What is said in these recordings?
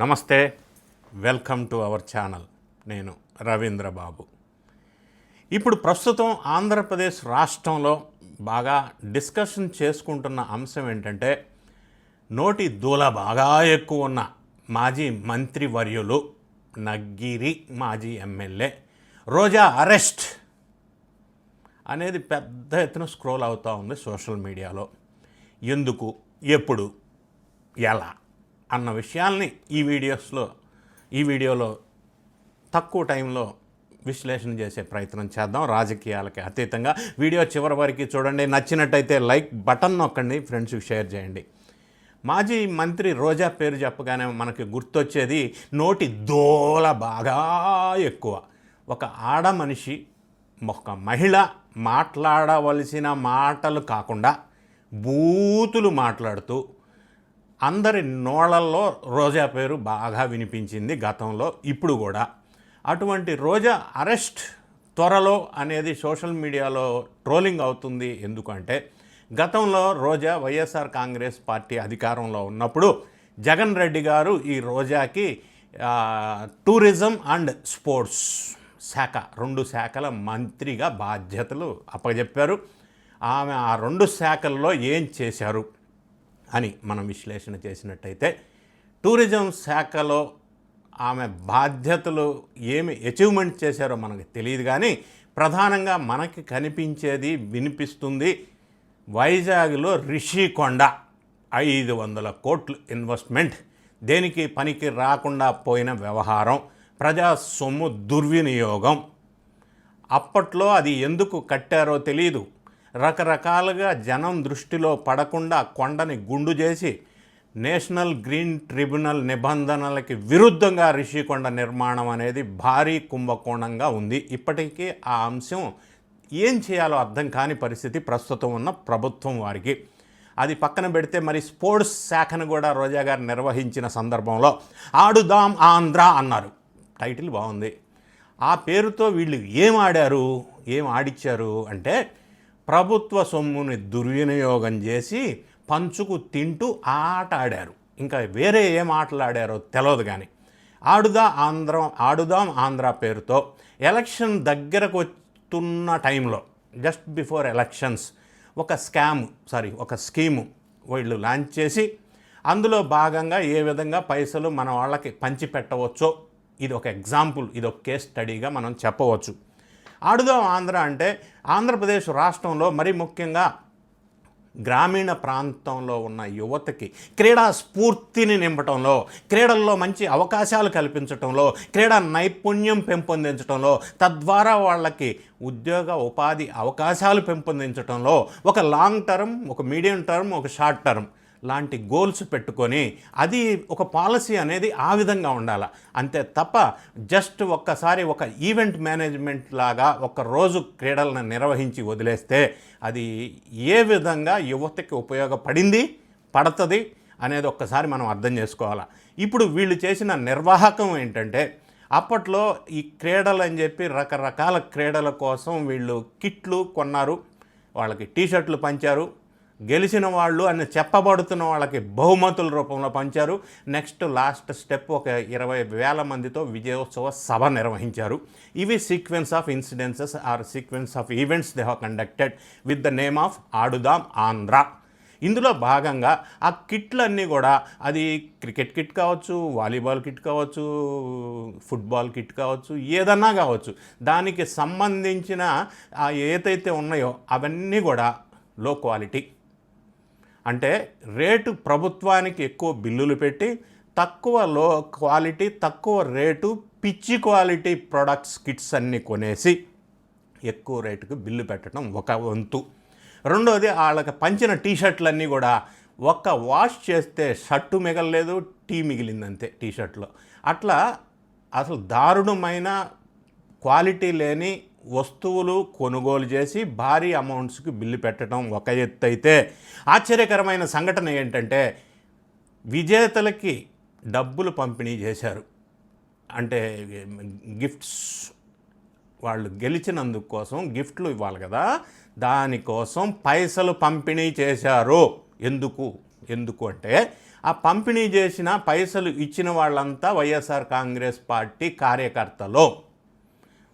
నమస్తే welcome to our channel. నేను రవీంద్ర బాబు. ఇప్పుడు ప్రస్తుతం ఆంధ్రప్రదేశ్ రాష్ట్రంలో బాగా డిస్కషన్ చేసుకుంటున్న అంశం ఏంటంటే నోటి దూల బాగా ఎక్కువ ఉన్న మాజీ మంత్రివర్యులు నగ్గిరి మాజీ ఎమ్మెల్యే రోజా అరెస్ట్ అనేది పెద్ద ఎత్తున స్క్రోల్ అవుతూ ఉంది సోషల్ మీడియాలో. ఎందుకు? ఎప్పుడు? ఎలా? అన్న విషయాల్ని ఈ వీడియోస్లో ఈ వీడియోలో తక్కువ టైంలో విశ్లేషణ చేసే ప్రయత్నం చేద్దాం. రాజకీయాలకి అతీతంగా. వీడియో చివరి వరకు చూడండి. నచ్చినట్టయితే లైక్ బటన్ నొక్కండి. ఫ్రెండ్స్కి షేర్ చేయండి. మాజీ మంత్రి రోజా పేరు చెప్పగానే మనకి గుర్తొచ్చేది నోటి దోల బాగా ఎక్కువ. ఒక ఆడ మనిషి ఒక మహిళ మాట్లాడవలసిన మాటలు కాకుండా బూతులు మాట్లాడుతూ అందరి నోళ్ళల్లో రోజా పేరు బాగా వినిపించింది గతంలో ఇప్పుడు కూడా. అటువంటి రోజా అరెస్ట్ త్వరలో అనేది సోషల్ మీడియాలో ట్రోలింగ్ అవుతుంది. ఎందుకంటే గతంలో రోజా వైఎస్ఆర్ కాంగ్రెస్ పార్టీ అధికారంలో ఉన్నప్పుడు జగన్ రెడ్డి గారు ఈ రోజాకి టూరిజం అండ్ స్పోర్ట్స్ శాఖ రెండు శాఖల మంత్రిగా బాధ్యతలు అప్పజెప్పారు ఆమె ఆ రెండు శాఖల్లో ఏం చేశారు? అని మనం విశ్లేషణ చేసినట్టయితే టూరిజం శాఖలో ఆమె బాధ్యతలు ఏమి అచీవ్మెంట్ చేశారో మనకు తెలియదు కానీ ప్రధానంగా మనకి కనిపించేది వినిపిస్తుంది వైజాగ్లో రిషికొండ ఐదు వందల కోట్లు ఇన్వెస్ట్మెంట్ దేనికి పనికి రాకుండా పోయిన వ్యవహారం. ప్రజా సొమ్ము దుర్వినియోగం. అప్పట్లో అది ఎందుకు కట్టారో తెలియదు రకరకాలుగా జనం దృష్టిలో పడకుండా కొండని గుండు చేసి నేషనల్ గ్రీన్ ట్రిబ్యునల్ నిబంధనలకి విరుద్ధంగా రిషికొండ నిర్మాణం అనేది భారీ కుంభకోణంగా ఉంది. ఇప్పటికీ ఆ అంశం ఏం చేయాలో అర్థం కాని పరిస్థితి ప్రస్తుతం ఉన్న ప్రభుత్వం వారికి. అది పక్కన పెడితే మరి స్పోర్ట్స్ శాఖను కూడా రోజా గారు నిర్వహించిన సందర్భంలో ఆడుదాం ఆంధ్ర అన్నారు. టైటిల్ బాగుంది. ఆ పేరుతో వీళ్ళు ఏం ఆడారు? ఏం ఆడిచ్చారు? అంటే ప్రభుత్వ సొమ్ముని దుర్వినియోగం చేసి పంచుకు తింటూ ఆట ఆడారు. ఇంకా వేరే ఏం ఆటలు ఆడారో తెలియదు కానీ ఆడుదా ఆంధ్ర ఆడుదాం ఆంధ్ర పేరుతో ఎలక్షన్ దగ్గరకు వస్తున్న టైంలో జస్ట్ బిఫోర్ ఎలక్షన్స్ ఒక స్కామ్ సారీ ఒక స్కీము వీళ్ళు లాంచ్ చేసి అందులో భాగంగా ఏ విధంగా పైసలు మన వాళ్ళకి పంచి పెట్టవచ్చో ఇది ఒక ఎగ్జాంపుల్ ఇది ఒక కేస్ స్టడీగా మనం చెప్పవచ్చు. ఆడుదాం ఆంధ్ర అంటే ఆంధ్రప్రదేశ్ రాష్ట్రంలో మరి ముఖ్యంగా గ్రామీణ ప్రాంతంలో ఉన్న యువతకి క్రీడా స్ఫూర్తిని నింపటంలో క్రీడల్లో మంచి అవకాశాలు కల్పించటంలో క్రీడా నైపుణ్యం పెంపొందించటంలో తద్వారా వాళ్ళకి ఉద్యోగ ఉపాధి అవకాశాలు పెంపొందించటంలో ఒక లాంగ్ టర్మ్ ఒక మీడియం టర్మ్ ఒక షార్ట్ టర్మ్ లాంటి గోల్స్ పెట్టుకొని అది ఒక పాలసీ అనేది ఆ విధంగా ఉండాలి. అంతే తప్ప జస్ట్ ఒక్కసారి ఒక ఈవెంట్ మేనేజ్మెంట్ లాగా ఒక రోజు క్రీడలను నిర్వహించి వదిలేస్తే అది ఏ విధంగా యువతకి ఉపయోగపడింది పడుతుంది అనేది ఒక్కసారి మనం అర్థం చేసుకోవాలి. ఇప్పుడు వీళ్ళు చేసిన నిర్వాహకం ఏంటంటే అప్పట్లో ఈ క్రీడలు అని చెప్పి రకరకాల క్రీడల కోసం వీళ్ళు కిట్లు కొన్నారు వాళ్ళకి టీషర్ట్లు పంచారు గెలిచిన వాళ్ళు అని చెప్పబడుతున్న వాళ్ళకి బహుమతుల రూపంలో పంచారు. నెక్స్ట్ లాస్ట్ స్టెప్ ఒక ఇరవై వేల మందితో విజయోత్సవ సభ నిర్వహించారు. ఇవి sequence of incidences or sequence of events they have conducted with the name of Aadudam Andhra ఇందులో భాగంగా ఆ కిట్లన్నీ కూడా అది క్రికెట్ కిట్ కావచ్చు వాలీబాల్ కిట్ కావచ్చు ఫుట్బాల్ కిట్ కావచ్చు ఏదన్నా కావచ్చు దానికి సంబంధించిన ఏదైతే ఉన్నాయో అవన్నీ కూడా లో క్వాలిటీ అంటే రేటు ప్రభుత్వానికి ఎక్కువ బిల్లులు పెట్టి తక్కువ లో క్వాలిటీ తక్కువ రేటు పిచ్చి క్వాలిటీ ప్రొడక్ట్స్ కిట్స్ అన్నీ కొనేసి ఎక్కువ రేటుకు బిల్లు పెట్టడం ఒక వంతు. రెండోది వాళ్ళకి పంచిన టీషర్ట్లన్నీ కూడా ఒక్క వాష్ చేస్తే షర్టు మిగలలేదు టీ మిగిలిందంతే టీషర్ట్లో. అట్లా అసలు దారుణమైన క్వాలిటీ లేని వస్తువులు కొనుగోలు చేసి భారీ అమౌంట్స్కి బిల్లు పెట్టడం ఒక ఎత్తు అయితే ఆశ్చర్యకరమైన సంఘటన ఏంటంటే విజేతలకి డబ్బులు పంపిణీ చేశారు. అంటే గిఫ్ట్స్ వాళ్ళు గెలిచినందుకు కోసం గిఫ్ట్లు ఇవ్వాలి కదా దానికోసం పైసలు పంపిణీ చేశారు. ఎందుకు? ఎందుకు అంటే ఆ పంపిణీ చేసిన పైసలు ఇచ్చిన వాళ్ళంతా వైఎస్ఆర్ కాంగ్రెస్ పార్టీ కార్యకర్తలు.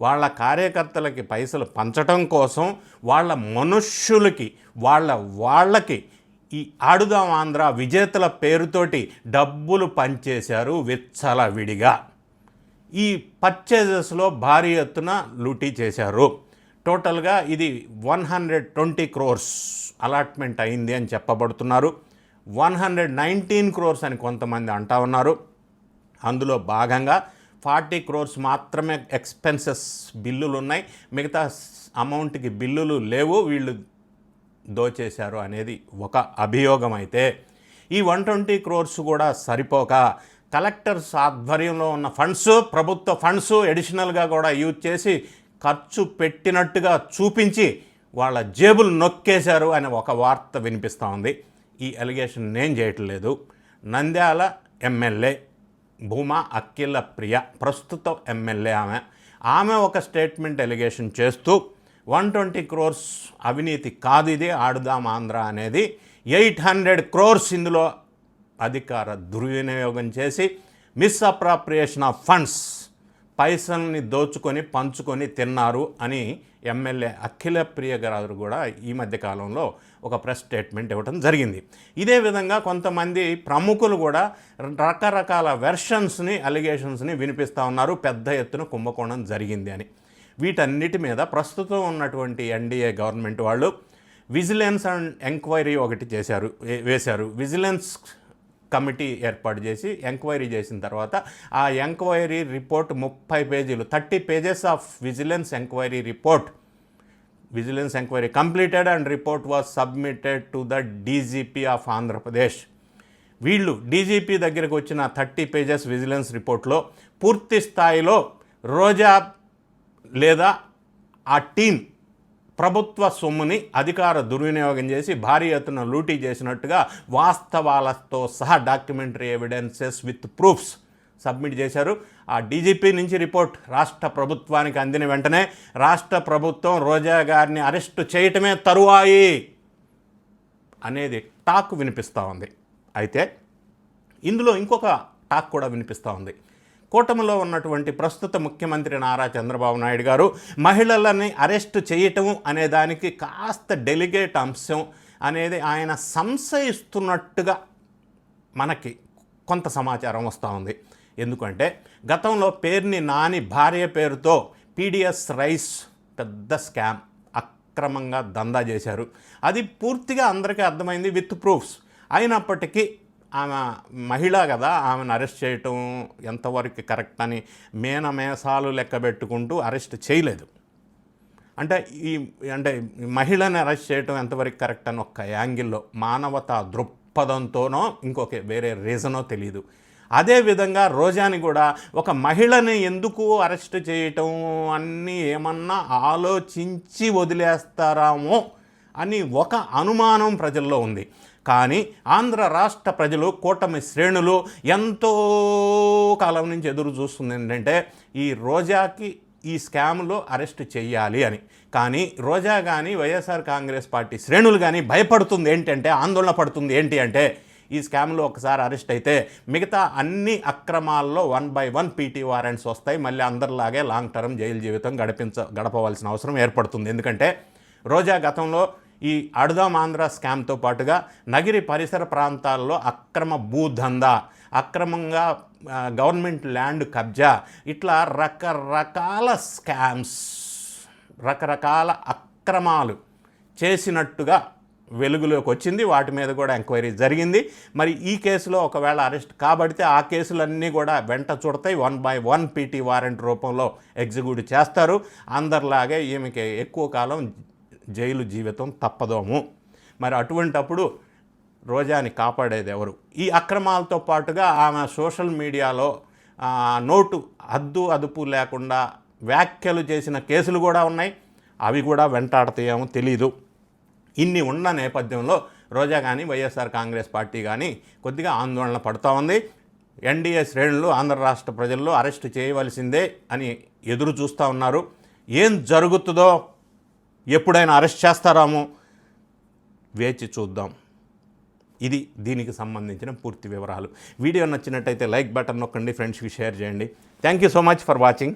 వాళ్ళ కార్యకర్తలకి పైసలు పంచటం కోసం వాళ్ళ మనుష్యులకి వాళ్ళ వాళ్ళకి ఈ ఆడుదాం ఆంధ్ర విజేతల పేరుతోటి డబ్బులు పంచేశారు విచ్చల విడిగా ఈ పర్చేజెస్లో భారీ ఎత్తున లూటీ చేశారు. టోటల్గా ఇది one hundred twenty crores allotment అయింది అని చెప్పబడుతున్నారు. వన్ హండ్రెడ్ నైన్టీన్ క్రోర్స్ అని కొంతమంది అంటా ఉన్నారు. అందులో భాగంగా ఫార్టీ క్రోర్స్ మాత్రమే ఎక్స్పెన్సెస్ బిల్లులు ఉన్నాయి మిగతా అమౌంట్కి బిల్లులు లేవు. వీళ్ళు దోచేశారు అనేది ఒక అభియోగం అయితే ఈ వన్ ట్వంటీ క్రోర్స్ కూడా సరిపోక కలెక్టర్స్ ఆధ్వర్యంలో ఉన్న ఫండ్స్ ప్రభుత్వ ఫండ్స్ ఎడిషనల్గా కూడా యూజ్ చేసి ఖర్చు పెట్టినట్టుగా చూపించి వాళ్ళ జేబులు నొక్కేశారు అనే ఒక వార్త వినిపిస్తూ ఉంది. ఈ అలిగేషన్ నేను చేయట్లేదు. నంద్యాల ఎమ్మెల్యే భూమా అఖిల ప్రియ ప్రస్తుతం ఎమ్మెల్యే ఆమె. ఆమె ఒక స్టేట్మెంట్ ఎలిగేషన్ చేస్తూ వన్ ట్వంటీ క్రోర్స్ అవినీతి కాదు ఇది ఆడుదాం ఆంధ్ర అనేది. ఎయిట్ హండ్రెడ్ క్రోర్స్ ఇందులో అధికార దుర్వినియోగం చేసి మిస్అప్రాప్రియేషన్ ఆఫ్ ఫండ్స్ పైసల్ని దోచుకొని పంచుకొని తిన్నారు అని ఎమ్మెల్యే అఖిల ప్రియ కూడా ఈ మధ్య కాలంలో ఒక ప్రెస్ స్టేట్మెంట్ ఇవ్వడం జరిగింది. ఇదే విధంగా కొంతమంది ప్రముఖులు కూడా రకరకాల వెర్షన్స్ని అలిగేషన్స్ని వినిపిస్తూ ఉన్నారు. పెద్ద ఎత్తున కుంభకోణం జరిగింది అని. వీటన్నిటి మీద ప్రస్తుతం ఉన్నటువంటి ఎన్డీఏ గవర్నమెంట్ వాళ్ళు విజిలెన్స్ అండ్ ఎంక్వైరీ ఒకటి చేశారు వే- వేశారు. విజిలెన్స్ కమిటీ ఏర్పాటు చేసి ఎంక్వైరీ చేసిన తర్వాత ఆ ఎంక్వైరీ రిపోర్ట్ ముప్పై పేజీలు thirty pages of vigilance enquiry report. Vigilance enquiry completed and report was submitted to the DGP of Andhra Pradesh. వీళ్ళు డీజీపీ దగ్గరకు వచ్చిన థర్టీ పేజెస్ విజిలెన్స్ రిపోర్ట్లో పూర్తి స్థాయిలో రోజా లేదా ఆ టీం ప్రభుత్వ సొమ్ముని అధికార దుర్వినియోగం చేసి భారీ ఎత్తున లూటీ చేసినట్టుగా వాస్తవాలతో సహా documentary evidences with proofs submit చేశారు. ఆ డీజీపీ నుంచి రిపోర్ట్ రాష్ట్ర ప్రభుత్వానికి అందిన వెంటనే రాష్ట్ర ప్రభుత్వం రోజా గారిని అరెస్టు చేయటమే తరువాయి అనేది టాక్ వినిపిస్తూ ఉంది. అయితే ఇందులో ఇంకొక టాక్ కూడా వినిపిస్తూ ఉంది. కూటమిలో ఉన్నటువంటి ప్రస్తుత ముఖ్యమంత్రి నారా చంద్రబాబు నాయుడు గారు మహిళలని అరెస్ట్ చేయటం అనే దానికి కాస్త డెలిగేట్ అంశం అనేది ఆయన సంశయిస్తున్నట్టుగా మనకి కొంత సమాచారం వస్తూ ఉంది. ఎందుకంటే గతంలో పేరుని నాని భార్య పేరుతో పీడిఎస్ రైస్ పెద్ద స్కామ్ అక్రమంగా దందా చేశారు. అది పూర్తిగా అందరికీ అర్థమైంది విత్ ప్రూఫ్స్. అయినప్పటికీ ఆమె మహిళ కదా ఆమెను అరెస్ట్ చేయటం ఎంతవరకు కరెక్ట్ అని మేనమేసాలు లెక్క పెట్టుకుంటూ అరెస్ట్ చేయలేదు. అంటే ఈ అంటే మహిళని అరెస్ట్ చేయటం ఎంతవరకు కరెక్ట్ అని ఒక్క యాంగిల్లో మానవత దృక్పథంతోనో ఇంకొక వేరే రీజనో తెలియదు అదేవిధంగా రోజాని కూడా ఒక మహిళని ఎందుకు అరెస్ట్ చేయటం అన్నీ ఏమన్నా ఆలోచించి వదిలేస్తారామో అని ఒక అనుమానం ప్రజల్లో ఉంది. కానీ ఆంధ్ర రాష్ట్ర ప్రజలు కూటమి శ్రేణులు ఎంతో కాలం నుంచి ఎదురు చూస్తుంది ఏంటంటే ఈ రోజాకి ఈ స్కామ్లో అరెస్ట్ చేయాలి అని. కానీ రోజా కానీ వైఎస్ఆర్ కాంగ్రెస్ పార్టీ శ్రేణులు కానీ భయపడుతుంది ఏంటంటే ఆందోళన పడుతుంది ఏంటి అంటే ఈ స్కామ్లో ఒకసారి అరెస్ట్ అయితే మిగతా అన్ని అక్రమాల్లో one by one PT warrants వస్తాయి. మళ్ళీ అందరిలాగే లాంగ్ టర్మ్ జైలు జీవితం గడిపించ గడపవలసిన అవసరం ఏర్పడుతుంది. ఎందుకంటే రోజా గతంలో ఈ అడుదాం ఆంధ్ర స్కామ్తో పాటుగా నగిరి పరిసర ప్రాంతాల్లో అక్రమ భూదందా అక్రమంగా గవర్నమెంట్ ల్యాండ్ కబ్జా ఇట్లా రకరకాల స్కామ్స్ రకరకాల అక్రమాలు చేసినట్టుగా వెలుగులోకి వచ్చింది. వాటి మీద కూడా ఎంక్వైరీ జరిగింది. మరి ఈ కేసులో ఒకవేళ అరెస్ట్ కాబడితే ఆ కేసులన్నీ కూడా వెంట చూడతాయి. One by one PT warrant రూపంలో ఎగ్జిక్యూట్ చేస్తారు. అందరిలాగే ఈమెకి ఎక్కువ కాలం జైలు జీవితం తప్పదోము. మరి అటువంటప్పుడు రోజాని కాపాడేది ఎవరు? ఈ అక్రమాలతో పాటుగా ఆమె సోషల్ మీడియాలో నోటు అద్దు అదుపు లేకుండా వ్యాఖ్యలు చేసిన కేసులు కూడా ఉన్నాయి. అవి కూడా వెంటాడతాయేమో తెలీదు. ఇన్ని ఉన్న నేపథ్యంలో రోజా కానీ వైఎస్ఆర్ కాంగ్రెస్ పార్టీ కానీ కొద్దిగా ఆందోళన పడుతూ ఉంది. ఎన్డీఏ శ్రేణులు ఆంధ్ర రాష్ట్ర ప్రజల్లో అరెస్ట్ చేయవలసిందే అని ఎదురు చూస్తూ ఉన్నారు. ఏం జరుగుతుందో ఎప్పుడైనా అరెస్ట్ చేస్తారామో? వేచి చూద్దాం. ఇది దీనికి సంబంధించిన పూర్తి వివరాలు. వీడియో నచ్చినట్టయితే లైక్ బటన్ నొక్కండి ఫ్రెండ్స్కి షేర్ చేయండి. Thank you so much for watching.